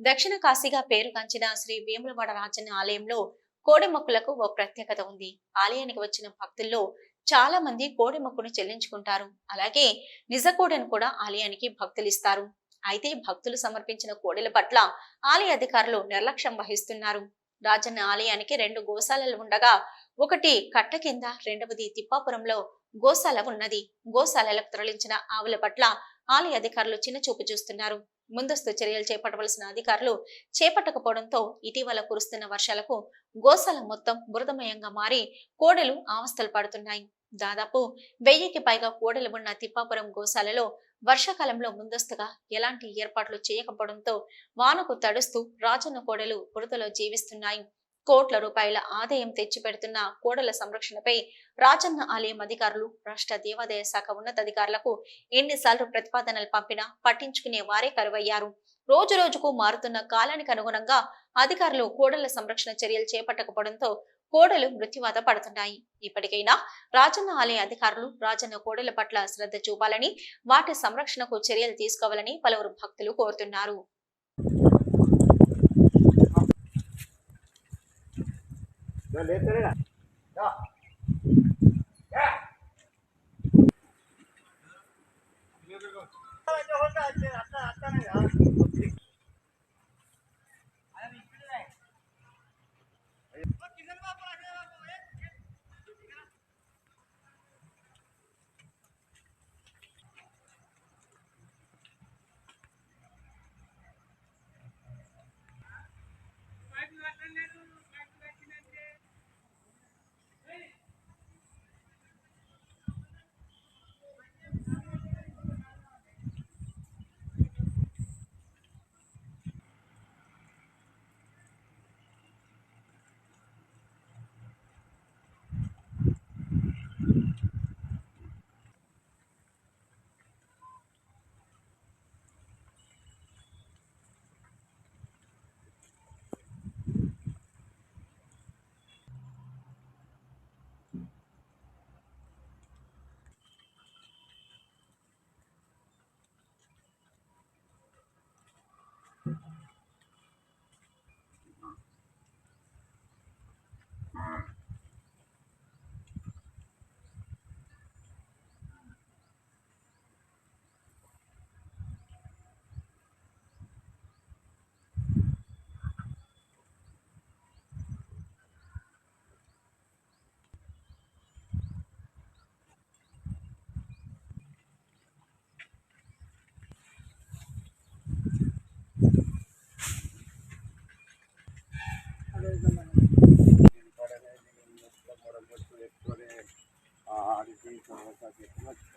దక్షిణ కాశీగా పేరుగాంచిన శ్రీ వేములవాడ రాజన్న ఆలయంలో కోడి మొక్కులకు ఓ ప్రత్యేకత ఉంది. ఆలయానికి వచ్చిన భక్తుల్లో చాలా మంది కోడి మొక్కును చెల్లించుకుంటారు. అలాగే నిజ కూడా ఆలయానికి భక్తులు ఇస్తారు. అయితే భక్తులు సమర్పించిన కోడెల పట్ల ఆలయ అధికారులు నిర్లక్ష్యం వహిస్తున్నారు. రాజన్న ఆలయానికి రెండు గోశాలలు ఉండగా ఒకటి కట్ట కింద రెండవది తిప్పాపురంలో గోశాల ఉన్నది. గోశాలలకు తరలించిన ఆవుల పట్ల ఆలయ అధికారులు చిన్నచూపు చూస్తున్నారు. ముందస్తు చర్యలు చేపట్టవలసిన అధికారులు చేపట్టకపోవడంతో ఇటీవల కురుస్తున్న వర్షాలకు గోశాల మొత్తం బురదమయంగా మారి కోడెలు ఆవస్థలు పడుతున్నాయి. దాదాపు వెయ్యికి పైగా కోడలు ఉన్న తిప్పాపురం గోశాలలో వర్షాకాలంలో ముందస్తుగా ఎలాంటి ఏర్పాట్లు చేయకపోవడంతో వానకు తడుస్తూ రాజన్న కోడలు బురదలో జీవిస్తున్నాయి. కోట్ల రూపాయల ఆదాయం తెచ్చిపెడుతున్న కోడల సంరక్షణపై రాజన్న ఆలయం అధికారులు రాష్ట్ర దేవాదాయ శాఖ ఉన్నతాధికారులకు ఎన్నిసార్లు ప్రతిపాదనలు పంపినా పట్టించుకునే వారే కరువయ్యారు. రోజు రోజుకు మారుతున్న కాలానికి అనుగుణంగా అధికారులు కోడల సంరక్షణ చర్యలు చేపట్టకపోవడంతో కోడలు మృత్యువాత పడుతున్నాయి. ఇప్పటికైనా రాజన్న ఆలయ అధికారులు రాజన్న కోడల పట్ల శ్రద్ధ చూపాలని వాటి సంరక్షణకు చర్యలు తీసుకోవాలని పలువురు భక్తులు కోరుతున్నారు. ఆడికి Okay, okay.